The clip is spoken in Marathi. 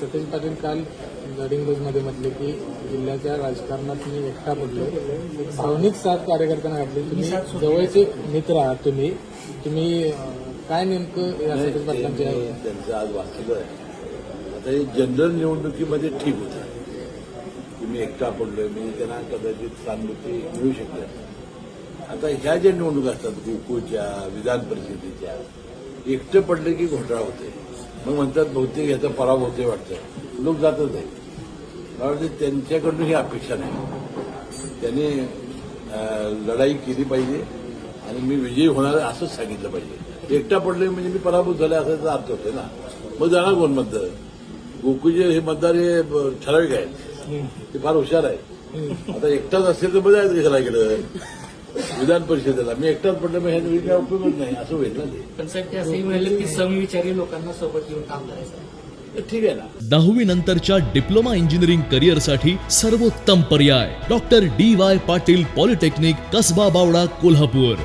सतेज पाटील काल मध्ये म्हटले की जिल्ह्याच्या राजकारणात मी एकटा पडलो भावनिक साथ कार्यकर्त्यांना घातली तुम्ही जवळचे मित्र आहात तुम्ही. तुम्ही काय नेमकं या सतेज मी त्यांचं आज वाचलं आहे. आता हे जनरल निवडणुकीमध्ये ठीक होतं. की मी एकटा पडलोय मी त्यांना कदाचित सहानुभूती मिळू शकते आता ह्या ज्या निवडणुका असतात गोकुळच्या विधान परिषदेच्या एकटं पडले की घोटाळा होते मग म्हणतात बहुतेक याचा पराभव होते वाटतं. लोक जातच आहे मला वाटतं त्यांच्याकडून ही अपेक्षा नाही. त्यांनी लढाई केली पाहिजे आणि मी विजयी होणार असंच सांगितलं पाहिजे. एकटा पडले म्हणजे मी पराभूत झाले असाचा अर्थ होतोय ना. मग जाणार कोण मतदार? गोकुळचे हे मतदार हे ठराविक आहेत. ते फार हुशार आहे आता एकटाच असेल तर बरं आहे कशाला गेलं विधान परिषदेला मी एकटाच पडलं मग ह्या काय उपयोगच नाही असं होईल ना ते. पण साहेब ते असंही म्हणाले की समविचारी लोकांना सोबत घेऊन काम करायचं. तर ठीक आहे ना. दहावी नंतरच्या डिप्लोमा इंजिनिअरिंग करिअरसाठी सर्वोत्तम पर्याय. Doctor D Y Patil polytechnic Kasba Bawada Kolhapur.